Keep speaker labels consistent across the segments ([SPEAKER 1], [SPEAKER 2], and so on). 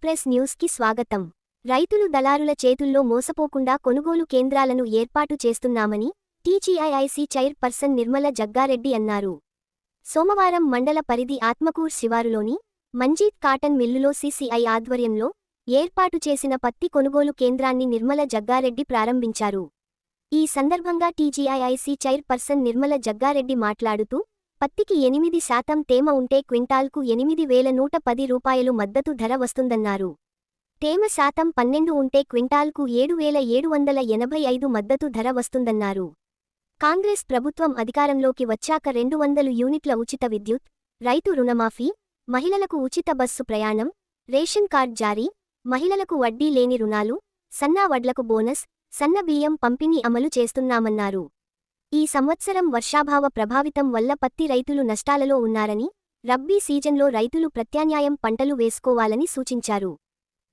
[SPEAKER 1] Express న్యూస్కి స్వాగతం. రైతులు దళారుల చేతుల్లో మోసపోకుండా కొనుగోలు కేంద్రాలను ఏర్పాటు చేస్తున్నామని టీజీఐఐసి చైర్పర్సన్ నిర్మల జగ్గారెడ్డి అన్నారు. సోమవారం మండల పరిధి ఆత్మకూర్ శివారులోని మంజీత్ కాటన్ మిల్లులో సీసీఐ ఆధ్వర్యంలో ఏర్పాటు చేసిన పత్తి కొనుగోలు కేంద్రాన్ని నిర్మల జగ్గారెడ్డి ప్రారంభించారు. ఈ సందర్భంగా టీజీఐఐసి చైర్పర్సన్ నిర్మల జగ్గారెడ్డి మాట్లాడుతూ పత్తికి ఎనిమిది శాతం తేమ ఉంటే క్వింటాల్కు ఎనిమిది వేల నూట పది రూపాయలు మద్దతు ధర వస్తుందన్నారు. తేమ శాతం పన్నెండు ఉంటే క్వింటాల్కు ఏడు వేల ఏడు వందల ఎనభై ఐదు మద్దతు ధర వస్తుందన్నారు. కాంగ్రెస్ ప్రభుత్వం అధికారంలోకి వచ్చాక రెండు వందలు యూనిట్ల ఉచిత విద్యుత్ రైతు రుణమాఫీ మహిళలకు ఉచిత బస్సు ప్రయాణం రేషన్ కార్డ్ జారీ మహిళలకు వడ్డీ లేని రుణాలు సన్నా వడ్లకు బోనస్ సన్న బియ్యం పంపిణీ అమలు చేస్తున్నామన్నారు. ఈ సంవత్సరం వర్షాభావ ప్రభావితం వల్ల పత్తి రైతులు నష్టాలలో ఉన్నారని రబ్బీ సీజన్లో రైతులు ప్రత్యాన్యాయం పంటలు వేసుకోవాలని సూచించారు.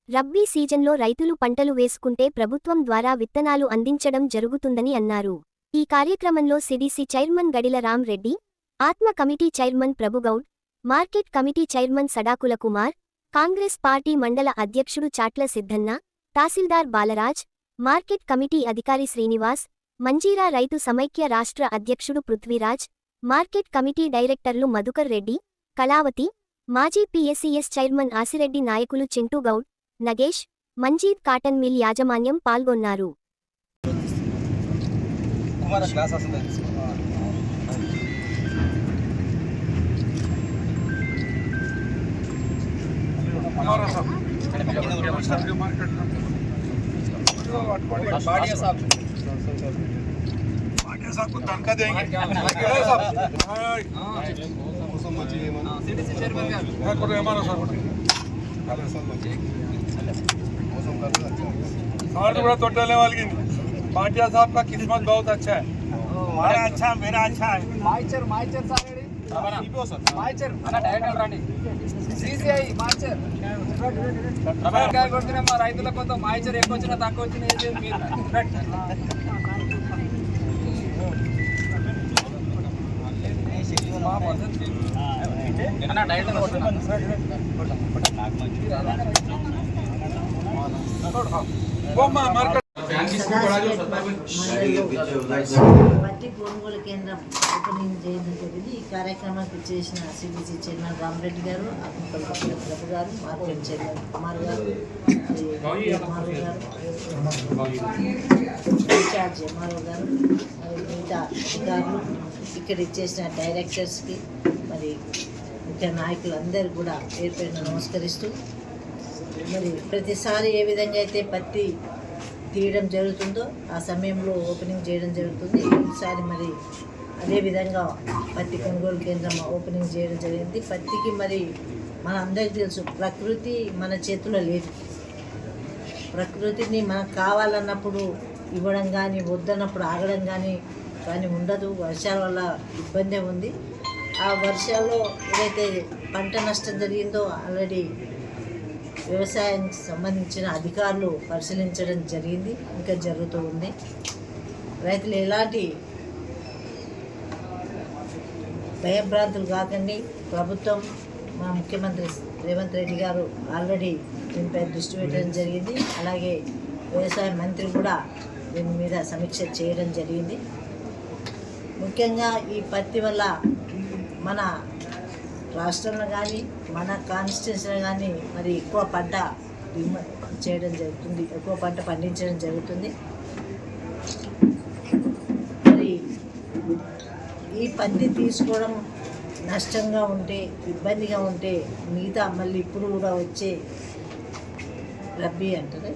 [SPEAKER 1] రబ్బీ సీజన్లో రైతులు పంటలు వేసుకుంటే ప్రభుత్వం ద్వారా విత్తనాలు అందించడం జరుగుతుందని అన్నారు. ఈ కార్యక్రమంలో సిడిసి చైర్మన్ గడిల రామ్ రెడ్డి ఆత్మ committee chairman Prabhu Goud market committee chairman Sadakula Kumar Congress party మండల అధ్యక్షుడు చాట్ల సిద్ధన్న తహసీల్దార్ బాలరాజ్ మార్కెట్ కమిటీ అధికారి శ్రీనివాస్ మంజీరా రైతు సమైక్య రాష్ట్ర అధ్యక్షుడు పృథ్వీరాజ్ మార్కెట్ కమిటీ డైరెక్టర్లు మధుకర్ రెడ్డి కళావతి మాజీ పీఎస్సీఎస్ చైర్మన్ ఆసిరెడ్డి నాయకులు చింటూగౌడ్ నగేష్ మంజీద్ కాటన్ మిల్ యాజమాన్యం పాల్గొన్నారు.
[SPEAKER 2] కుమార साहब को
[SPEAKER 3] तनखा देंगे साठ बड़ा तोटने वाली पाटिया साहब का किस्मत बहुत अच्छा है
[SPEAKER 4] हमारा अच्छा मेरा अच्छा है
[SPEAKER 2] माइचर माइचर सारे माइचर అన్న డైరెక్టర్ माइचर సీసీఐ మాచర్ కొట్టిన మా రైతుల माइचर మాయిచర్ ఎక్కువ వచ్చినా తక్కువ వచ్చినా ఏం మీరు
[SPEAKER 5] బట్టి కొనుగోలు కేంద్రం ఓపెనింగ్ చేయడం జరిగింది ఈ కార్యక్రమానికి చేసిన సిబిసి చైర్మన్ రామరెడ్డి గారు అక్కడ ప్రభు గారు మార్కెట్ చైర్మన్ కుమార్ గారు మరి గారు ఇన్ఛార్జ్ ఎంఆర్ఓ గారు మరి మిగతా అధికారులు ఇక్కడ ఇచ్చేసిన డైరెక్టర్స్కి మరి ముఖ్య నాయకులందరూ కూడా పేరు పేరున నమస్కరిస్తూ మరి ప్రతిసారి ఏ విధంగా అయితే పత్తి తీయడం జరుగుతుందో ఆ సమయంలో ఓపెనింగ్ చేయడం జరుగుతుంది. ఈసారి మరి అదే విధంగా పత్తి కొనుగోలు కేంద్రం ఓపెనింగ్ చేయడం జరిగింది. పత్తికి మరి మన అందరికీ తెలుసు ప్రకృతి మన చేతిలో లేదు. ప్రకృతిని మనకు కావాలన్నప్పుడు ఇవ్వడం కానీ వద్దన్నప్పుడు ఆగడం కానీ కానీ ఉండదు. వర్షాల వల్ల ఇబ్బందే ఉంది. ఆ వర్షాల్లో ఏదైతే పంట నష్టం జరిగిందో ఆల్రెడీ వ్యవసాయానికి సంబంధించిన అధికారులు పరిశీలించడం జరిగింది. ఇంకా జరుగుతూ ఉంది. రైతులు ఎలాంటి భయభ్రాంతులు కాకండి. ప్రభుత్వం మా ముఖ్యమంత్రి రేవంత్ రెడ్డి గారు ఆల్రెడీ దీనిపై దృష్టి పెట్టడం జరిగింది. అలాగే వ్యవసాయ మంత్రి కూడా దీని మీద సమీక్ష చేయడం జరిగింది. ముఖ్యంగా ఈ పత్తి వల్ల మన రాష్ట్రంలో కానీ మన కాన్స్టిట్యూన్సీలో కానీ మరి ఎక్కువ పంట చేయడం జరుగుతుంది ఎక్కువ పంట పండించడం జరుగుతుంది. మరి ఈ పత్తి తీసుకోవడం నష్టంగా ఉంటే ఇబ్బందిగా ఉంటే మిగతా మళ్ళీ ఇప్పుడు కూడా వచ్చే రబ్బీ అంటారు.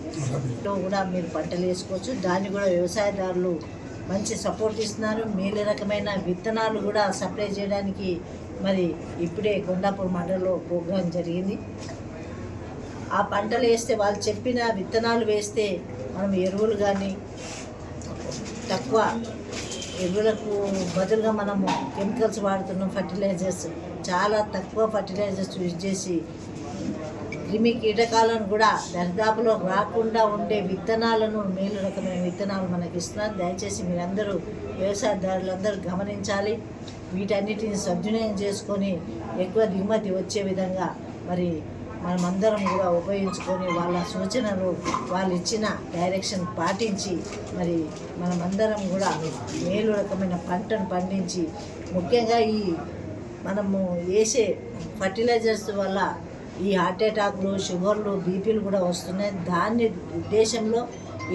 [SPEAKER 5] కూడా మీరు పంటలు వేసుకోవచ్చు. దాన్ని కూడా వ్యవసాయదారులు మంచి సపోర్ట్ ఇస్తున్నారు. మేలు రకమైన విత్తనాలు కూడా సప్లై చేయడానికి మరి ఇప్పుడే కొండాపూర్ మండలంలో ప్రోగ్రాం జరిగింది. ఆ పంటలు వేస్తే వాళ్ళు చెప్పిన విత్తనాలు వేస్తే మనం ఎరువులు కానీ తక్కువ ఎరువులకు బదులుగా మనము కెమికల్స్ వాడుతున్నాం ఫర్టిలైజర్స్. చాలా తక్కువ ఫర్టిలైజర్స్ యూజ్ చేసి క్రిమి కీటకాలను కూడా దరిదాపులో రాకుండా ఉండే విత్తనాలను మేలు రకమైన విత్తనాలు మనకి ఇస్తున్నారు దయచేసి మీరందరూ వ్యవసాయదారులందరూ గమనించాలి. వీటన్నిటిని సద్వినియోగం చేసుకొని ఎక్కువ దిగుమతి వచ్చే విధంగా మరి మనమందరం కూడా ఉపయోగించుకొని వాళ్ళ సూచనలు వాళ్ళు ఇచ్చిన డైరెక్షన్ పాటించి మరి మనమందరం కూడా మేలు రకమైన పంటను పండించి ముఖ్యంగా ఈ మనము వేసే ఫర్టిలైజర్స్ వల్ల ఈ హార్ట్ అటాక్లు షుగర్లు బీపీలు కూడా వస్తున్నాయి. దాన్ని ఉద్దేశంలో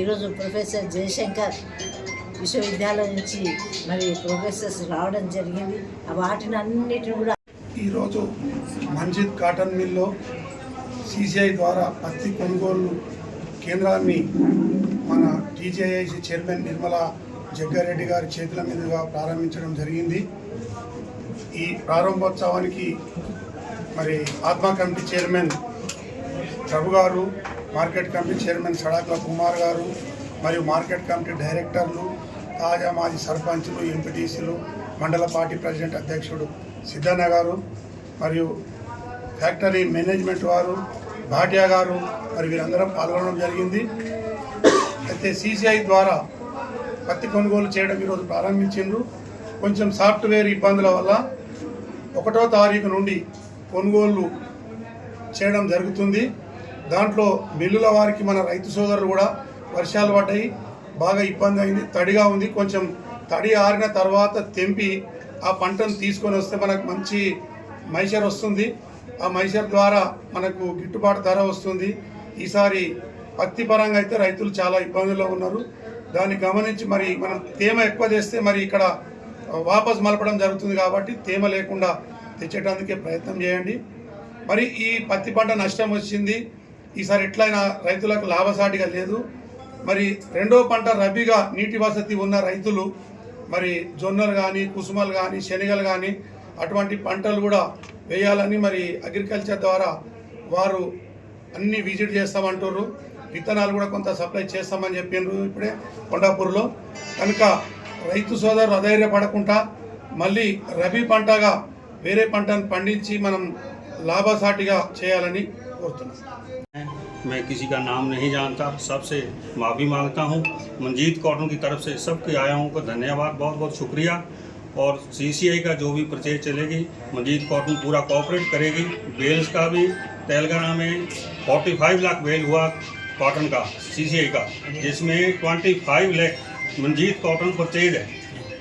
[SPEAKER 5] ఈరోజు ప్రొఫెసర్ జయశంకర్ విశ్వవిద్యాలయం నుంచి మరి ప్రొఫెసర్స్ రావడం జరిగింది. ఆ వాటిని అన్నిటిని కూడా
[SPEAKER 6] ఈరోజు మంజిత్ కాటన్ మిల్లో సిసిఐ ద్వారా పత్తి కొనుగోలు కేంద్రాన్ని మన టీజేఐసి చైర్మన్ నిర్మలా జగ్గారెడ్డి గారి చేతుల మీదుగా ప్రారంభించడం జరిగింది. ఈ ప్రారంభోత్సవానికి మరి ఆత్మ committee chairman Prabhu garu market committee chairman Sadakula Kumar garu మరియు మార్కెట్ కమిటీ డైరెక్టర్లు తాజా మాజీ సర్పంచులు ఎంపీటీసీలు మండల పార్టీ ప్రెసిడెంట్ అధ్యక్షుడు సిద్ధన్న గారు మరియు ఫ్యాక్టరీ మేనేజ్మెంట్ వారు భాటియా గారు మరి వీరందరం పాల్గొనడం జరిగింది. అయితే సీసీఐ ద్వారా పత్తి కొనుగోలు చేయడం ఈరోజు ప్రారంభించిండ్రు. కొంచెం సాఫ్ట్వేర్ ఇబ్బందుల వల్ల ఒకటో తారీఖు నుండి కొనుగోళ్ళు చేయడం జరుగుతుంది. దాంట్లో మిల్లుల వారికి మన రైతు సోదరులు కూడా వర్షాలు పడ్డాయి. బాగా ఇబ్బంది అయింది. తడిగా ఉంది. కొంచెం తడి ఆరిన తర్వాత తెంపి ఆ పంటను తీసుకొని వస్తే మనకు మంచి మైసర్ వస్తుంది. ఆ మైసర్ ద్వారా మనకు గిట్టుబాటు ధర వస్తుంది. ఈసారి పత్తి పరంగా అయితే రైతులు చాలా ఇబ్బందుల్లో ఉన్నారు. దాన్ని గమనించి మరి మనం తేమ ఎక్కువ చేస్తే మరి ఇక్కడ వాపస్ మలపడం జరుగుతుంది కాబట్టి తేమ లేకుండా తెచ్చేటందుకే ప్రయత్నం చేయండి. మరి ఈ పత్తి పంట నష్టం వచ్చింది. ఈసారి ఎట్లయినా రైతులకు లాభసాటిగా లేదు. మరి రెండో పంట రబీగా నీటి వసతి ఉన్న రైతులు మరి జొన్నలు కానీ కుసుమలు కానీ శనగలు కానీ అటువంటి పంటలు కూడా వేయాలని మరి అగ్రికల్చర్ ద్వారా వారు అన్ని విజిట్ చేస్తామంటారు విత్తనాలు కూడా కొంత సప్లై చేస్తామని చెప్పిండ్రు ఇప్పుడే కొండాపూర్లో. కనుక రైతు సోదరులు అధైర్యపడకుండా మళ్ళీ రబీ పంటగా వేరే పంటను పండించి మనం లాభసాటిగా చేయాలని కోరుతున్నాం
[SPEAKER 4] मैं किसी का नाम नहीं जानता सबसे माफ़ी मांगता हूँ मंजीत कॉटन की तरफ से सबके आयाओं को धन्यवाद बहुत बहुत शुक्रिया और सीसीआई का जो भी परचेज चलेगी मंजीत कॉटन पूरा कोऑपरेट करेगी बेल्स का भी तेलंगाना में 45 लाख बेल हुआ कॉटन का सीसीआई का जिसमें 25 लाख मंजीत कॉटन परचेज है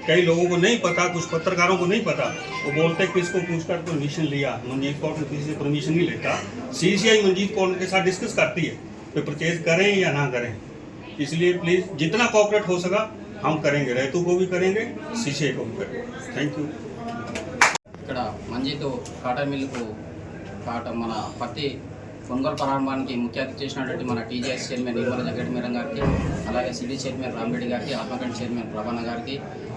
[SPEAKER 4] कई लोगों को नहीं पता कुछ पत्रकारों को नहीं पता वो बोलते कि इसको पूछ कर परमिशन लिया मंजीत कॉटन किसी से परमिशन नहीं लेता सीसीआई मंजीत कॉटन के साथ डिस्कस करती है कि परचेज करें या ना करें इसलिए प्लीज़ जितना कॉपरेट हो सका हम करेंगे रैतू को भी करेंगे सीसीआई को भी करेंगे थैंक यू
[SPEAKER 7] ఇక్కడ మంజీతో కాటన్ మిల్లుకు కాటన్ మన పత్తి కొనుగోలు ప్రారంభానికి ముఖ్య అతిథి చేసినటువంటి మన టీజీఎస్ చైర్మన్ నిర్మల జగన్ మీరం గారికి అలాగే సిటీ చైర్మన్ రాంబెడ్డి గారికి ఆత్మకండి చైర్మన్ ప్రభాన గారికి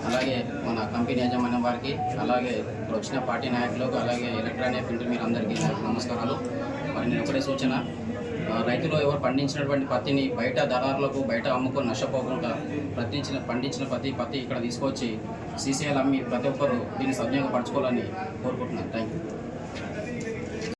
[SPEAKER 7] అలాగే మన కంపెనీ యాజమాన్యం వారికి అలాగే ఇక్కడ వచ్చిన పార్టీ నాయకులకు అలాగే ఎలక్ట్రానిక్ ప్రింటర్ మీరు అందరికీ నమస్కారాలు. మరి నేను ఒకటే సూచన రైతులు ఎవరు పండించినటువంటి పత్తిని బయట దళారులకు బయట అమ్ముకొని నష్టపోకుండా ప్రతించిన పండించిన పత్తి పత్తి ఇక్కడ తీసుకొచ్చి సీసీఎల్ అమ్మి ప్రతి ఒక్కరు దీన్ని సద్వినియోగపరచుకోవాలని కోరుకుంటున్నాను. Thank you